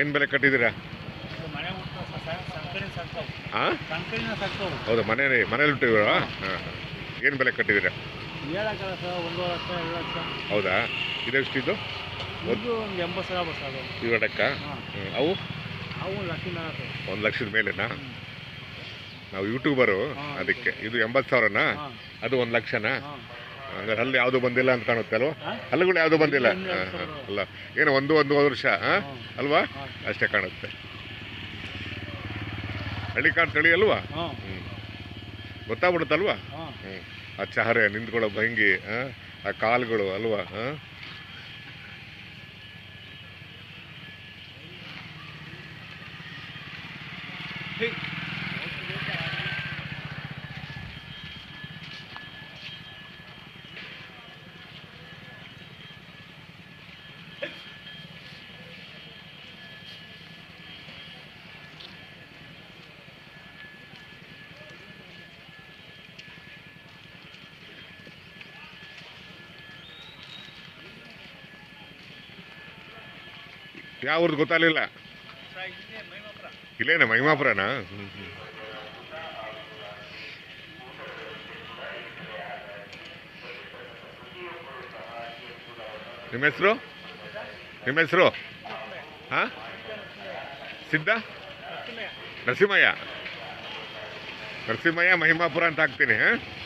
ಏನು ಬೆಲೆ ಕಟ್ಟಿದ್ದೀರಾ? ಹಾಂ ಹೌದಾ ಮನೇಲಿ ಮನೇಲಿ ಹಾಂ. ಹಾಂ ಏನು ಬೆಲೆ ಕಟ್ಟಿದ್ದೀರಾ? ಹೌದಾ? ಇದೆಷ್ಟಿದ್ದು ಒಂದು ಒಂದು ಎಂಬತ್ತು ಸಾವಿರ ಅವು? ಅವು ಒಂದು ಲಕ್ಷದ ಮೇಲೆನಾ? ನಾವು ಯೂಟ್ಯೂಬರು. ಅದಕ್ಕೆ. ಇದು ಎಂಬತ್ತು ಸಾವಿರನಾ? ಅದು ಒಂದು ಲಕ್ಷನಾ? ಹಂಗಾರೆ ಅಲ್ಲಿ ಯಾವುದು ಬಂದಿಲ್ಲ ಅಂತ ಕಾಣುತ್ತೆ ಅಲ್ವಾ? ಹಲ್ಲುಗಳು ಯಾವುದು ಬಂದಿಲ್ಲ. ಅಲ್ಲ ಏನು ಒಂದು ಒಂದು ವರ್ಷ. ಅಲ್ವಾ? ಅಷ್ಟೇ ಕಾಣುತ್ತೆ. ಹಳ್ಳಿಕಾರ್ ತಳಿ ಅಲ್ವಾ? ಹ್ಞೂ ಗೊತ್ತಾಗ್ಬಿಡುತ್ತಲ್ವಾ? ಹ್ಞೂ ಆ ಚಹರೆ ನಿಂತ್ಕೊಳ್ಳೋ ಭಂಗಿ? ಆ ಕಾಲುಗಳು ಅಲ್ವಾ ಹಾಂ? ಯಾವ ಊರ್ದು ಗೊತ್ತಾಗಲಿಲ್ಲ. ಇಲ್ಲೇನ ಮಹಿಮಾಪುರನಾ ನಿಮ್ಮ ಹೆಸರು? ನಿಮ್ಮ ಹೆಸರು? ಹಾಂ? ಸಿದ್ಧ? ನರಸಿಂಹಯ್ಯ. ನರಸಿಂಹಯ್ಯ ಮಹಿಮಾಪುರ ಅಂತ ಹಾಕ್ತೀನಿ, ಹಾಂ?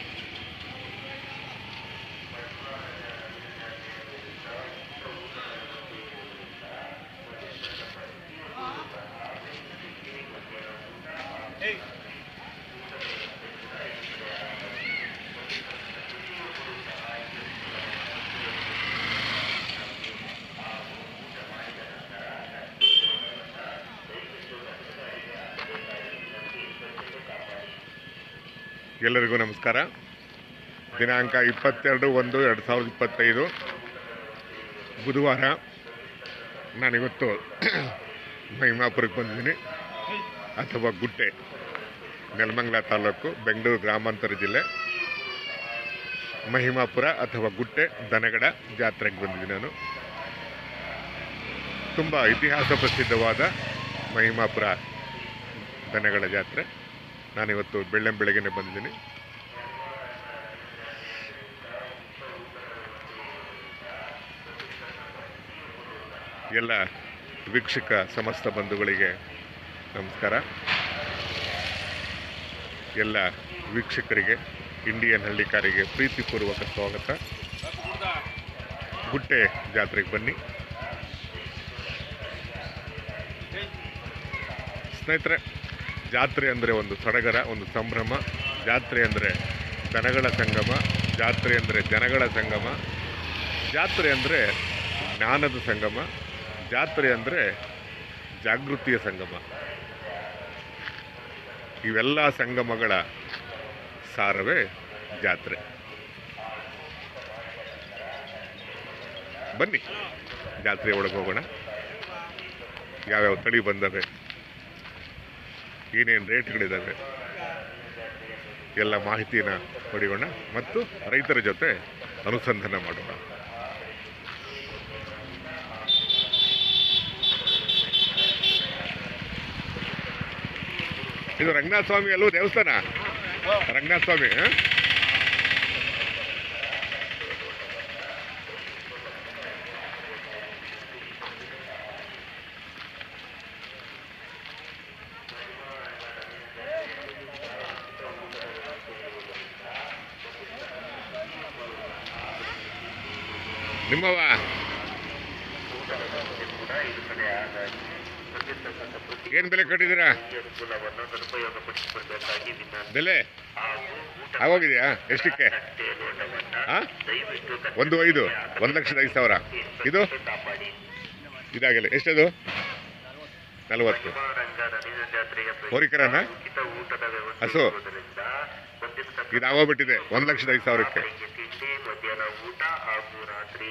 ಎಲ್ಲರಿಗೂ ನಮಸ್ಕಾರ. ದಿನಾಂಕ ಇಪ್ಪತ್ತೆರಡು ಒಂದು ಎರಡು ಸಾವಿರದ ಇಪ್ಪತ್ತೈದು. ಬುಧವಾರ ನಾನಿವತ್ತು ಮಹಿಮಾಪುರಕ್ಕೆ ಬಂದಿದ್ದೀನಿ. ಅಥವಾ ಗುಟ್ಟೆ ನೆಲಮಂಗಲ ತಾಲೂಕು, ಬೆಂಗಳೂರು ಗ್ರಾಮಾಂತರ ಜಿಲ್ಲೆ. ಮಹಿಮಾಪುರ ಅಥವಾ ಗುಟ್ಟೆ ದನಗಡ ಜಾತ್ರೆಗೆ ಬಂದಿದ್ದೀನಿ ನಾನು. ತುಂಬ ಇತಿಹಾಸ ಪ್ರಸಿದ್ಧವಾದ ಮಹಿಮಾಪುರ ದನಗಳ ಜಾತ್ರೆ. ನಾನಿವತ್ತು ಬೆಳ್ಳಂ ಬೆಳಗ್ಗೆ ಬಂದಿದ್ದೀನಿ. ಎಲ್ಲ ವೀಕ್ಷಕ ಸಮಸ್ತ ಬಂಧುಗಳಿಗೆ ನಮಸ್ಕಾರ. ಎಲ್ಲ ವೀಕ್ಷಕರಿಗೆ ಇಂಡಿಯನ್ ಹಳ್ಳಿಕಾರಿಗೆ ಪ್ರೀತಿಪೂರ್ವಕ ಸ್ವಾಗತ. ಗುಟ್ಟೆ ಜಾತ್ರೆಗೆ ಬನ್ನಿ. ಸ್ನೇಹಿತರೆ ಜಾತ್ರೆ ಅಂದರೆ ಒಂದು ಸಡಗರ, ಒಂದು ಸಂಭ್ರಮ. ಜಾತ್ರೆ ಅಂದರೆ ದನಗಳ ಸಂಗಮ. ಜಾತ್ರೆ ಅಂದರೆ ಜನಗಳ ಸಂಗಮ. ಜಾತ್ರೆ ಅಂದರೆ ಜ್ಞಾನದ ಸಂಗಮ. ಜಾತ್ರೆ ಅಂದರೆ ಜಾಗೃತಿಯ ಸಂಗಮ. ಇವೆಲ್ಲ ಸಂಗಮಗಳ ಸಾರವೇ ಜಾತ್ರೆ. ಬನ್ನಿ ಜಾತ್ರೆ ಒಳಗೆ ಹೋಗೋಣ. ಯಾವ್ಯಾವ ತಳಿ ಬಂದವೆ? ಏನೇನು ರೇಟ್ಗಳಿದ್ದಾವೆ ಎಲ್ಲ ಮಾಹಿತಿನ ಪಡೆಯೋಣ ಮತ್ತು ರೈತರ ಜೊತೆ ಅನುಸಂಧಾನ ಮಾಡೋಣ. ಇದು ರಂಗನಾಥ ಸ್ವಾಮಿ ಅಲ್ಲೂ ದೇವಸ್ಥಾನ? ರಂಗನಾಥ ಸ್ವಾಮಿ ನಿಮ್ಮವ ಏನ್ ಬೆಲೆ ಕಟ್ಟಿದ್ದೀರಾ? ಬೆಲೆ? ಆಗೋಗಿದೆಯಾ ಎಷ್ಟಕ್ಕೆ? ಒಂದು ಐದು. ಒಂದು ಲಕ್ಷದ ಐದು ಸಾವಿರ. ಇದು? ಇದಾಗಲ್ಲ ಎಷ್ಟದು? ನಲವತ್ತು. ಹೋರಿಕರನ? ಹಸು. ಇದಾಗೋಗ್ಬಿಟ್ಟಿದೆ ಒಂದು ಲಕ್ಷದ ಐದು ಸಾವಿರಕ್ಕೆ. ಮಧ್ಯಾಹ್ನ ಊಟ ಹಾಗೂ ರಾತ್ರಿ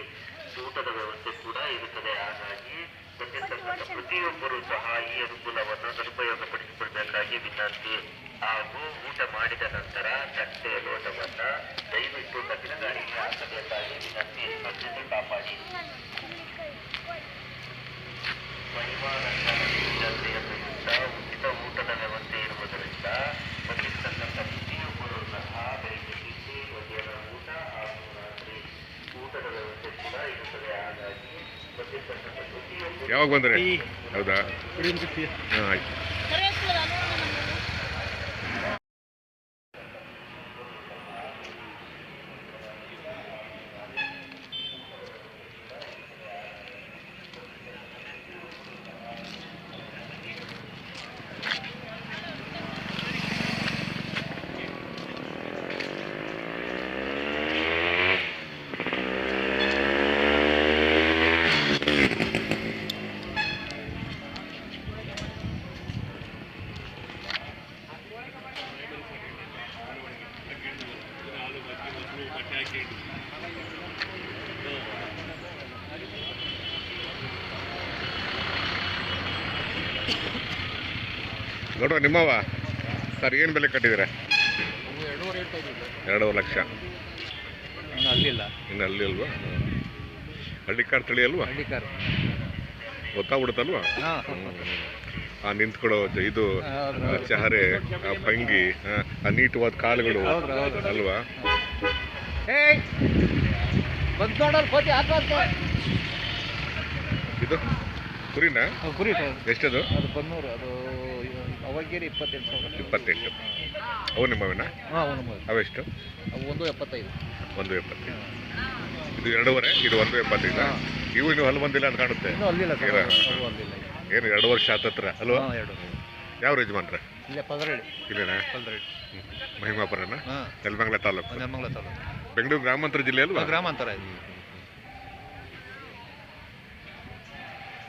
ಊಟದ ವ್ಯವಸ್ಥೆ ಕೂಡ ಇರುತ್ತದೆ ಹಾಗಾಗಿ ಬಂದಿರ್ತಕ್ಕಂಥ ಪ್ರತಿಯೊಬ್ಬರು ಸಹ ಈ ಅನುಕೂಲವನ್ನು ಸದುಪಯೋಗಪಡಿಸಿಕೊಳ್ಬೇಕಾಗಿ ವಿನಂತಿ ಹಾಗೂ ಊಟ ಮಾಡಿದ ನಂತರ ತಟ್ಟೆ ಲೋಟವನ್ನ ದಯವಿಟ್ಟು ಕಬ್ಬಿಣ ಗಾಡಿಗೆ ಹಾಕಬೇಕಾಗಿ ವಿನಂತಿ ಸ್ವಚ್ಛತೆ ಕಾಪಾಡಿ ಪರಿವಾರ ಯಾವಾಗ ಬಂದರೆ? ಹೌದಾ? ಹಾಂ ಆಯ್ತು. ನೋಡುವ ನಿಮ್ಮವ ಸರ್ ಏನು ಬೆಲೆ ಕಟ್ಟಿದ್ದೀರಾ? ಎರಡೂವರೆ ಲಕ್ಷ. ಇನ್ನು ಅಲ್ಲಿ ಅಲ್ವಾ? ಹಳ್ಳಿ ಕಾರ್ ತಳಿ ಅಲ್ವಾ? ಗೊತ್ತಾಗ್ಬಿಡುತ್ತಲ್ವಾ ಆ ನಿಂತ್ಕೊಳ್ಳೋ ಇದು ಚಹರೆ ಆ ಭಂಗಿ ಆ, ನೀಟವಾದ ಕಾಲುಗಳು. ಅಲ್ವಾ? ಏಯ್ ಬಂದು ನೋಡೋರು ಕೋತಿ ಹಾಕೋದು ಇದು? ಕುರಿನ? ಕುರಿ ಸರ್. ಎಷ್ಟದು? ಅದು ಬನ್ನೂರು ಅದು ಅವಾಗೇರಿ ಇಪ್ಪತ್ತೆಂಟು ಸಾವಿರ. ಇಪ್ಪತ್ತೆಂಟು. ಅವು ನಿಮ್ಮವಿನ? ಹಾಂ ಒಂದು ಅವೆಷ್ಟು? ಅವು ಒಂದು ಎಪ್ಪತ್ತೈದು. ಒಂದು ಎಪ್ಪತ್ತೈದು. ಇದು ಎರಡೂವರೆ ಇದು ಒಂದು ಎಪ್ಪತ್ತೈದು. ಇವು ನೀವು ಅಲ್ಲಿ ಬಂದಿಲ್ಲ ಅಂತ ಕಾಣುತ್ತೆ. ಇನ್ನೂ ಅಲ್ಲಿಲ್ಲ ಸರ್. ಅದು ಅಲ್ಲಿಲ್ಲ ಏನು ಎರಡು ವರ್ಷ ಆತತ್ರ ಅಲ್ವಾ? ಹಾಂ ಎರಡು ಯಾವ ಯಜಮಾನ್ರೆ? ಇಲ್ಲೇ ಪದರಳ್ಳಿ. ಇಲ್ಲೇನಾ? ಪದರಳ್ಳಿ. ಮಹಿಮಾಪುರನ? ನೆಲಮಂಗಲ ತಾಲೂಕು. ನೆಲಮಂಗಲ ತಾಲೂಕು. ಬೆಂಗಳೂರು ಗ್ರಾಮಾಂತರ ಜಿಲ್ಲೆ ಅಲ್ವಾ? ಗ್ರಾಮಾಂತರ ಇದೆ.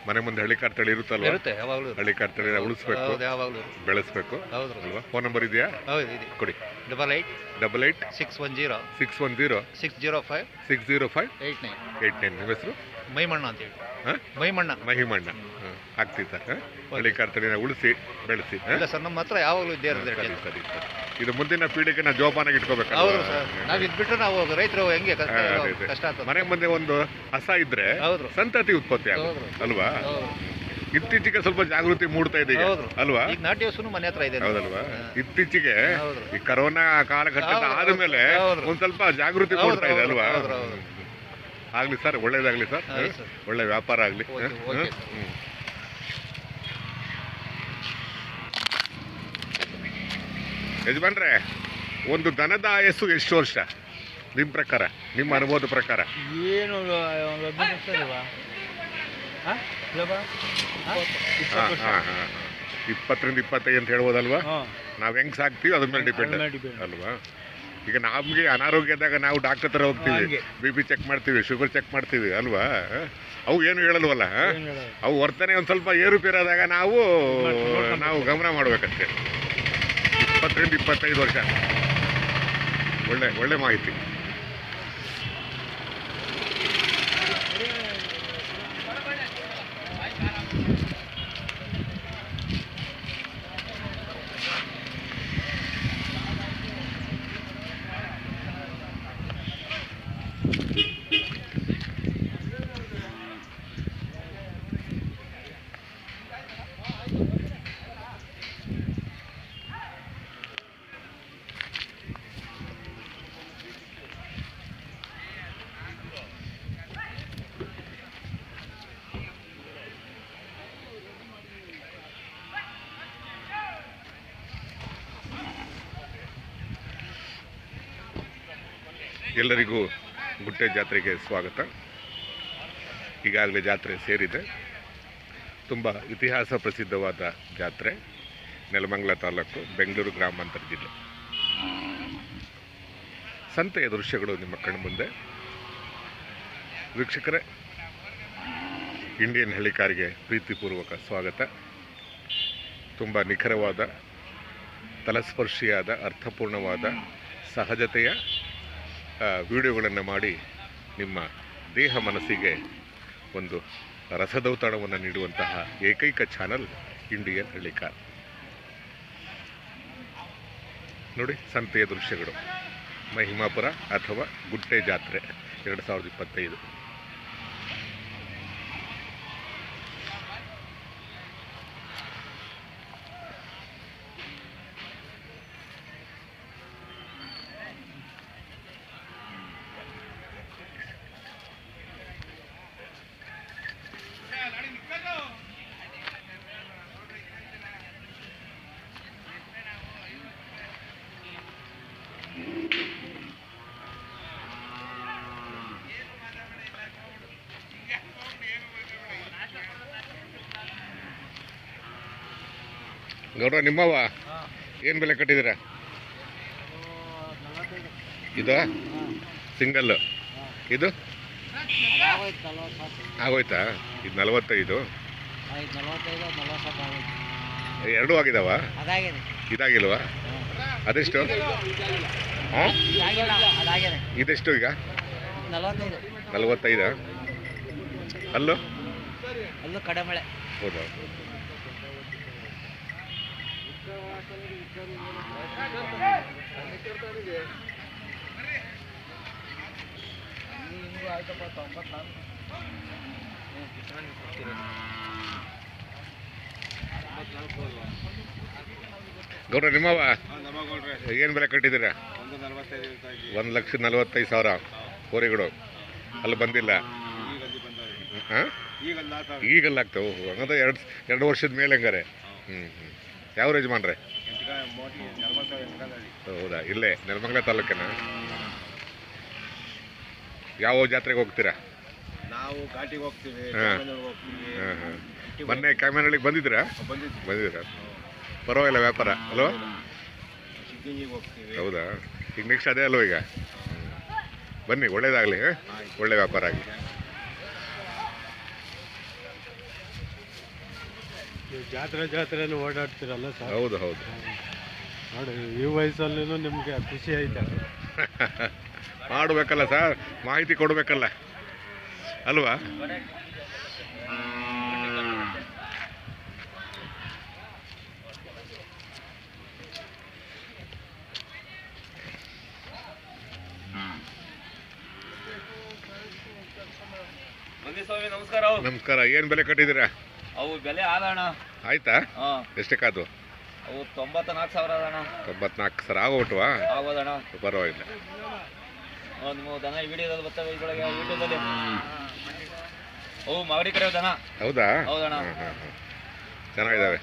ಮನೆ ಮುಂದೆ ಹಳ್ಳಿ ಕಾರ್ ತಳಿ ಇರುತ್ತಲ್ಲ ಇರುತ್ತೆ ಯಾವಾಗಲೂ ಹಳ್ಳಿ ಕಾರ್ ತಳಿ ಉಳಿಸ್ಬೇಕು ಹೌದು ಯಾವಾಗಲೂ ಬೆಳೆಸ್ಬೇಕು. ಹೌದು. ಅಲ್ವಾ? ಫೋನ್ ನಂಬರ್ ಇದೆಯಾ? ಹೌದು ಇದೆ. ಕೊಡಿ. Double eight double eight six one zero six one zero six zero five six zero five eight nine eight nine ನಿಮ್ಮ ಹೆಸರು? ಮೈಮಣ್ಣ ಅಂತೇಳಿ ಹಾಂ? ಮೈಮಣ್ಣ. ಮಹಿಮಣ್ಣ. ಹಾಂ ಆಗ್ತೀವಿ ಹಾಂ? ಹಳ್ಳಿ ಕಾರ್ ತಳಿನ ಉಳಿಸಿ ಬೆಳೆಸಿ ಇಲ್ಲ ಸರ್ ನಮ್ಮ ಹತ್ರ ಯಾವಾಗಲೂ ಇದ್ದೇ ಇರೋದು ಸರಿ ಇದು ಮುಂದಿನ ಪೀಳಿಗೆ ನಾವು ಜೋಪಾನಾಗಿ ಇಟ್ಕೋಬೇಕು ಹೌದು ಸರ್. ನಾವು ಇದ್ಬಿಟ್ರೆ ನಾವು ರೈತರು ಹೆಂಗೆ? ಕಷ್ಟ ಆಗ್ತದೆ. ಮನೆ ಮುಂದೆ ಒಂದು ಹಸ ಇದ್ರೆ ಹೌದು. ಸಂತತಿ ಉತ್ಪತ್ತಿ ಆಗುತ್ತೆ ಅಲ್ವಾ. ಇತ್ತೀಚೆಗೆ ಸ್ವಲ್ಪ ಜಾಗೃತಿ ಮೂಡ್ತಾ ಇದೆ ಈಗ ಹೌದು. ಅಲ್ವಾ? ಈಗ ನಾಟಿ ಹಸುನು ಮನೆ ಹತ್ರ ಇದೆ. ಹೌದಲ್ವಾ. ಇತ್ತೀಚೆಗೆ ಹೌದು. ಈ ಕರೋನಾ ಕಾಲಘಟ್ಟ ಹೌದು, ಆದ್ಮೇಲೆ ಹೌದು. ಒಂದ್ ಸ್ವಲ್ಪ ಜಾಗೃತಿ ಹೌದು, ಮೂಡ್ತಾ ಇದೆ ಹೌದು, ಅಲ್ವಾ? ಹೌದು, ಹೌದು. ಆಗ್ಲಿ ಸರ್ ಒಳ್ಳೇದಾಗ್ಲಿ ಸರ್ ಹೌದು, ಸರ್. ಒಳ್ಳೆ ವ್ಯಾಪಾರ ಆಗ್ಲಿ ಓಕೆ, ಓಕೆ. ಹ್ಮ್. ಯಜಮಾನ್ರೆ ಒಂದು ದನದ ಆಯಸ್ಸು ಎಷ್ಟು ವರ್ಷ? ನಿಮ್ಮ ಪ್ರಕಾರ ನಿಮ್ಮ ಅನುಭವದ ಪ್ರಕಾರ? ಏನು. ಇಪ್ಪತ್ತರಿಂದ ಇಪ್ಪತ್ತೈದು ಅಂತ ಹೇಳ್ಬೋದಲ್ವಾ? ನಾವು ಹೆಂಗ್ ಸಾಕ್ತೀವಿ? ಅದ್ರ ಮೇಲೆ ಡಿಪೆಂಡ್ ಅಲ್ವಾ? ಈಗ ನಮಗೆ ಅನಾರೋಗ್ಯದಾಗ ನಾವು ಡಾಕ್ಟರ್ ಹತ್ರ ಹೋಗ್ತೀವಿ. ಹಂಗೆ. ಬಿ ಪಿ ಚೆಕ್ ಮಾಡ್ತೀವಿ ಶುಗರ್ ಚೆಕ್ ಮಾಡ್ತೀವಿ ಅಲ್ವಾ? ಅವು ಏನು ಹೇಳಲ್ವಲ್ಲ? ಅವು ವರ್ತನೆ ಒಂದು ಸ್ವಲ್ಪ ಏರುಪೇರಾದಾಗ ನಾವು ನಾವು ಗಮನ ಮಾಡ್ಬೇಕಷ್ಟೇ. ಇಪ್ಪತ್ತರಿಂದ ಇಪ್ಪತ್ತೈದು ವರ್ಷ. ಒಳ್ಳೆ ಒಳ್ಳೆ ಮಾಹಿತಿ. ಎಲ್ಲರಿಗೂ ಗುಟ್ಟೆ ಜಾತ್ರೆಗೆ ಸ್ವಾಗತ. ಈಗಾಗಲೇ ಜಾತ್ರೆ ಸೇರಿದೆ. ತುಂಬ ಇತಿಹಾಸ ಪ್ರಸಿದ್ಧವಾದ ಜಾತ್ರೆ, ನೆಲಮಂಗಲ ತಾಲೂಕು, ಬೆಂಗಳೂರು ಗ್ರಾಮಾಂತರ ಜಿಲ್ಲೆ. ಸಂತೆಯ ದೃಶ್ಯಗಳು ನಿಮ್ಮ ಕಣ್ಮುಂದೆ ವೀಕ್ಷಕರೇ, ಇಂಡಿಯನ್ ಹಳ್ಳಿಕಾರಿಗೆ ಪ್ರೀತಿಪೂರ್ವಕ ಸ್ವಾಗತ. ತುಂಬ ನಿಖರವಾದ, ತಲಸ್ಪರ್ಶಿಯಾದ, ಅರ್ಥಪೂರ್ಣವಾದ, ಸಹಜತೆಯ ವಿಡಿಯೋಗಳನ್ನು ಮಾಡಿ ನಿಮ್ಮ ದೇಹ ಮನಸ್ಸಿಗೆ ಒಂದು ರಸದೌತಣವನ್ನು ನೀಡುವಂತಹ ಏಕೈಕ ಚಾನಲ್ ಇಂಡಿಯನ್ ಹಳ್ಳಿಕಾರ್. ನೋಡಿ ಸಂತೆಯ ದೃಶ್ಯಗಳು. ಮಹಿಮಾಪುರ ಅಥವಾ ಗುಟ್ಟೆ ಜಾತ್ರೆ, ಎರಡು ಸಾವಿರದ ಇಪ್ಪತ್ತೈದು. ಗೌಡ್ರ ನಿಮ್ಮವ ಏನು ಬೆಲೆ ಕಟ್ಟಿದಿರ ಇದು? ಸಿಂಗಲ್ಲು ಇದು? ಆಗೋಯ್ತಾ? ಇದು ನಲವತ್ತೈದು? ಎರಡೂ ಆಗಿದಾವ? ಇದಾಗಿಲ್ವ? ಅದೆಷ್ಟು? ಇದೆಷ್ಟು ಈಗ? ನಲವತ್ತೈದು. ನಲವತ್ತೈದ ಅಲ್ಲೂ ಅಲ್ಲೂ ಕಡಿಮೆ ಹೌದಾ? ಗೌಡ್ರ ನಿಮ್ಮವ ಏನು ಬೆಲೆ ಕಟ್ಟಿದ್ದೀರಾ ಒಂದು ಲಕ್ಷದ ನಲವತ್ತೈದು ಸಾವಿರ ಕೋರಿಗಳು ಅಲ್ಲಿ ಬಂದಿಲ್ಲ ಹಾಂ ಈಗಲ್ಲ ಆಗ್ತಾವೆ ಹಂಗಂದ್ರೆ ಎರಡು ಎರಡು ವರ್ಷದ ಮೇಲೆ ಹಂಗಾರೆ ಹ್ಞೂ ಹ್ಞೂ ಯಾವ ಯಜಮಾನ್ರೆ ಹೌದಾ ಇಲ್ಲೇ ನೆಲಮಂಗಲ ತಾಲೂಕಿನ ಯಾವ ಜಾತ್ರೆಗೆ ಹೋಗ್ತೀರಾ? ನಾವು ಘಾಟಿಗೆ ಹೋಗ್ತೀವಿ ಹಾ. ಹೋಗ್ತೀವಿ. ಹಾಂ ಹಾಂ. ಮೊನ್ನೆ ಕ್ಯಾಮೆರಳಿಗೆ ಬಂದಿದ್ದೀರಾ? ಬಂದಿದ್ವಿ ಬಂದಿದ್ದೀರಾ? ಪರವಾಗಿಲ್ಲ ವ್ಯಾಪಾರ. ಅಲ್ವಾ ಸಿದ್ದಿಂಗಿಗೆ ಹೋಗ್ತೀವಿ. ಹೌದಾ? ಈಗ ನೆಕ್ಸ್ಟ್ ಅದೇ ಅಲ್ವ ಈಗ? ಬನ್ನಿ ಒಳ್ಳೇದಾಗಲಿ ಒಳ್ಳೆ ವ್ಯಾಪಾರ ಆಗಲಿ ಜಾತ್ರೆ ಜಾತ್ರೆಯಲ್ಲಿ ಓಡಾಡ್ತೀರಲ್ಲ ಸರ್? ಹೌದು ಹೌದು. ನೋಡಿ ಈ ವಯಸ್ಸಲ್ಲೂ ನಿಮಗೆ ಖುಷಿ ಐತೆ ಮಾಡಬೇಕಲ್ಲ ಸರ್ ಮಾಹಿತಿ ಕೊಡಬೇಕಲ್ಲ. ಅಲ್ವಾ? ನಮಸ್ಕಾರ. ಏನ್ ಬೆಲೆ ಕಟ್ಟಿದ್ದೀರಾ? ಅವು ಬೆಲೆ ಆಯ್ತಾ? ಎಷ್ಟೇ ಎಷ್ಟಕ್ಕಾದು ಅವು ತೊಂಬತ್ತ ನಾಲ್ಕು ಸಾವಿರ ಅದಣ್ಣ. ತೊಂಬತ್ನಾಲ್ಕು ಸಾವಿರ ಆಗೋಟ್ವಾ ಆಗೋದಣ್ಣ. ಪರವಾಗಿಲ್ಲ. ಒಂದು ಮೂರು ದನ ವಿಡಿಯೋದಲ್ಲಿ ಬರ್ತವೆ ಇದ್ರೊಳಗೆ ಯೂಟ್ಯೂಬಲ್ಲಿ ಅವು ಮಾಗಡಿ ಕಡೆ ದನ ಹೌದಾ? ಹೌದಣ್ಣ. ಚೆನ್ನಾಗಿದ್ದಾವೆ.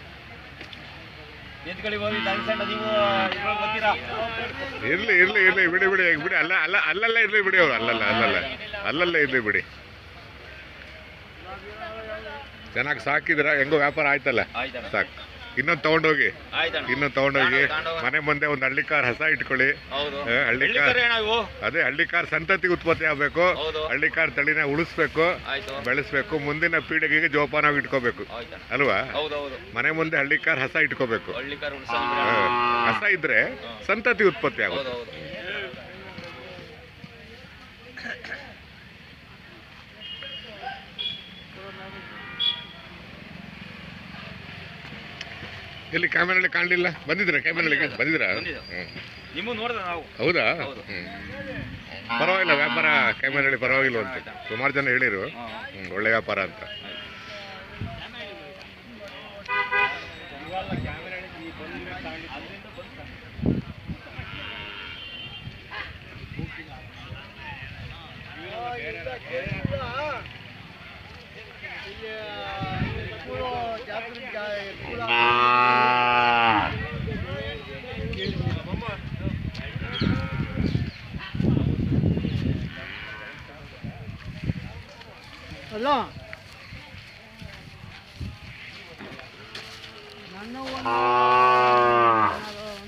ಇರ್ಲಿ ಇರ್ಲಿ ಇರ್ಲಿ ಬಿಡಿ ಬಿಡಿ ಬಿಡಿ. ಅಲ್ಲ ಅಲ್ಲ ಅಲ್ಲಲ್ಲ ಇರ್ಲಿ ಬಿಡಿ ಅವ್ರು ಅಲ್ಲಲ್ಲ ಅಲ್ಲಲ್ಲ. ಅಲ್ಲಲ್ಲ ಇರ್ಲಿ ಬಿಡಿ. ಚೆನ್ನಾಗಿ ಸಾಕಿದ್ರ ಹೆಂಗೋ ವ್ಯಾಪಾರ ಆಯ್ತಲ್ಲ? ಸಾಕು. ಇನ್ನೊಂದು ತಗೊಂಡೋಗಿ. ಇನ್ನೊಂದು ತಗೊಂಡೋಗಿ. ಮನೆ ಮುಂದೆ ಒಂದು ಹಳ್ಳಿ ಕಾರ್ ಹಸ ಇಟ್ಕೊಳ್ಳಿ. ಹಳ್ಳಿ ಕಾರ್. ಅದೇ ಹಳ್ಳಿ ಕಾರ್ ಸಂತತಿ ಉತ್ಪತ್ತಿ ಆಗಬೇಕು. ಹಳ್ಳಿ ಕಾರ್ ತಳಿನ ಉಳಿಸ್ಬೇಕು. ಬೆಳೆಸ್ಬೇಕು. ಮುಂದಿನ ಪೀಳಿಗೆಗೆ ಜೋಪಾನವಾಗಿ ಇಟ್ಕೋಬೇಕು. ಅಲ್ವಾ? ಮನೆ ಮುಂದೆ ಹಳ್ಳಿ ಕಾರ್ ಹಸ ಇಟ್ಕೋಬೇಕು. ಹಸ ಇದ್ರೆ ಸಂತತಿ ಉತ್ಪತ್ತಿ ಆಗುತ್ತೆ. ಹೌದು ಎಲ್ಲಿ ಕ್ಯಾಮೆರಲ್ಲಿ ಕಾಣಲಿಲ್ಲ? ಬಂದಿದ್ರ ಕ್ಯಾಮೆರಾ ಬಂದಿದ್ರ ಬಂದಿದ್ದೆ. ಹ್ಮ್. ನಿಮ್ಮ ನೋಡಿದ್ರೆ ನಾವು. ಹೌದಾ? ಪರವಾಗಿಲ್ಲ ವ್ಯಾಪಾರ ಕ್ಯಾಮೆರಲ್ಲಿ ಪರವಾಗಿಲ್ಲ ಅಂತ ಸುಮಾರು ಜನ ಹೇಳಿರು. ಒಳ್ಳೆ ವ್ಯಾಪಾರ ಅಂತ. ಅಲ್ಲ ನನ್ನ ಒಂದು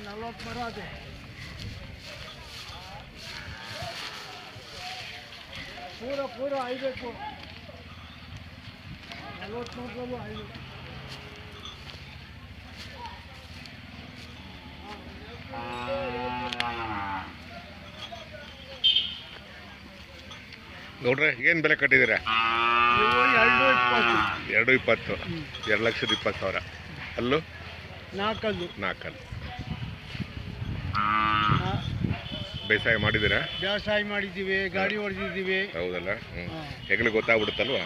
ನಲ್ವತ್ತು ಬರೋದೆ ಪೂರ ಪೂರ ಐಬೇಕು ನಲ್ವತ್ಮೂರಲ್ಲೂ ಐದು ನೋಡ್ರೆ ಏನು ಬೆಲೆ ಕಟ್ಟಿದಿರ ಎರಡು ಇಪ್ಪತ್ತು. ಎರಡು ಲಕ್ಷದ ಇಪ್ಪತ್ತು ಸಾವಿರ. ಅಲ್ಲೂ? ನಾಲ್ಕಲ್ಲು. ನಾಲ್ಕು ನಾ- ಬೇಸಾಯ ಮಾಡಿದ್ದೀರಾ? ಬೇಸಾಯ ಮಾಡಿದ್ದೀವಿ ಗಾಡಿ ಹೊಡೆದಿದ್ದೀವಿ. ಹೌದಲ್ಲ? ಹೆಗ್ಲು ಗೊತ್ತಾಗ್ಬಿಡುತ್ತಲ್ವಾ?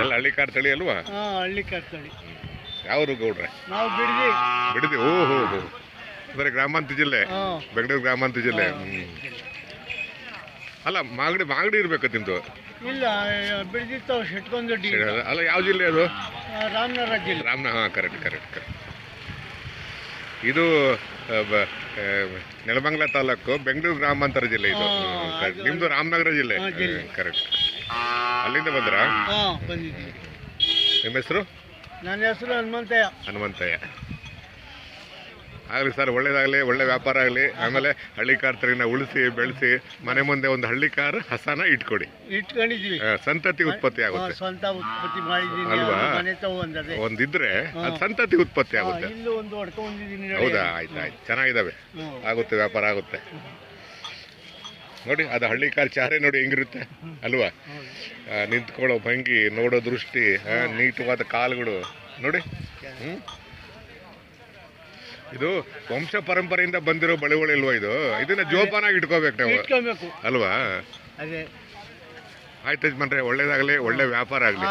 ಎಲ್ಲ ಹಳ್ಳಿ ಕಾರ್ ತಳಿ ಅಲ್ವಾ? ಹಳ್ಳಿ ಹಳ್ಳಿ ಕರ್ತಳಿ ಯಾವ್ದು ಗೌಡ್ರೆ? ನಾವು ಬಿಡಿದಿ. ಬಿಡಿದಿ? ಓ ಹೋ ಹೋ ಅಂದರೆ ಗ್ರಾಮಾಂತರ ಜಿಲ್ಲೆ? ಬೆಂಗಳೂರು ಗ್ರಾಮಾಂತರ ಜಿಲ್ಲೆ? ಹ್ಮ್. ಅಲ್ಲ ಮಾಗಡಿ ಮಾಗಡಿ ಇರ್ಬೇಕು ತಿಂದು. ಇಲ್ಲ ಶೆಟ್ಕೊಂದೊಡ್ಡಿ ಅಲ್ಲ ಯಾವ ಜಿಲ್ಲೆ ಅದು? ರಾಮನಗರ ಜಿಲ್ಲೆ. ರಾಮನ ಹಾಂ ಕರೆಕ್ಟ್ ಕರೆಕ್ಟ್ ಕರೆಕ್ಟ್ ಇದು ನೆಲಮಂಗ್ಲ ತಾಲೂಕು ಬೆಂಗಳೂರು ಗ್ರಾಮಾಂತರ ಜಿಲ್ಲೆ ಇದು. ನಿಮ್ದು ರಾಮನಗರ ಜಿಲ್ಲೆ? ಕರೆಕ್ಟ್ ಅಲ್ಲಿಂದ ಬಂದ್ರಾ? ನಿಮ್ಮ ಹೆಸರು? ನನ್ನ ಹೆಸರು ಹನುಮಂತಯ್ಯ. ಹನುಮಂತಯ್ಯ. ಆಗಲಿ ಸರ್ ಒಳ್ಳೇದಾಗಲಿ ಒಳ್ಳೆ ವ್ಯಾಪಾರ ಆಗಲಿ. ಆಮೇಲೆ ಹಳ್ಳಿ ಕಾರ್ ತಳಿನ ಉಳಿಸಿ ಬೆಳೆಸಿ ಮನೆ ಮುಂದೆ ಒಂದು ಹಳ್ಳಿ ಕಾರ್ ಹಸನ ಇಟ್ಕೊಡಿ. ಇಟ್ಕೊಂಡಿದೀವಿ ಸಂತತಿ ಉತ್ಪತ್ತಿ ಆಗುತ್ತೆ. ಸ್ವಂತ ಉತ್ಪತ್ತಿ ಒಂದಿದ್ರೆ ಅದು ಸಂತತಿ ಉತ್ಪತ್ತಿ ಆಗುತ್ತೆ. ಹೌದಾ? ಆಯ್ತು ಆಯ್ತು. ಚೆನ್ನಾಗಿದ್ದಾವೆ ಆಗುತ್ತೆ ವ್ಯಾಪಾರ ಆಗುತ್ತೆ. ನೋಡಿ ಅದು ಹಳ್ಳಿ ಕಾರ್ ಚಾರೆ ನೋಡಿ ಹೆಂಗಿರುತ್ತೆ. ಅಲ್ವಾ? ನಿಂತ್ಕೊಳ್ಳೋ ಭಂಗಿ ನೋಡೋ ದೃಷ್ಟಿ ನೀಟವಾದ ಕಾಲುಗಳು. ನೋಡಿ. ಹ್ಮ್? ಇದು ವಂಶ ಪರಂಪರೆಯಿಂದ ಬಂದಿರೋ ಬಳುವಳಿ ಇಲ್ವಾ ಇದು? ಇದನ್ನ ಜೋಪಾನಾಗಿ ಇಟ್ಕೋಬೇಕು ನಾವು. ಅಲ್ವಾ? ಆಯ್ತು ಯಜಮಾನ್ರೆ ಒಳ್ಳೇದಾಗಲಿ ಒಳ್ಳೆ ವ್ಯಾಪಾರ ಆಗಲಿ.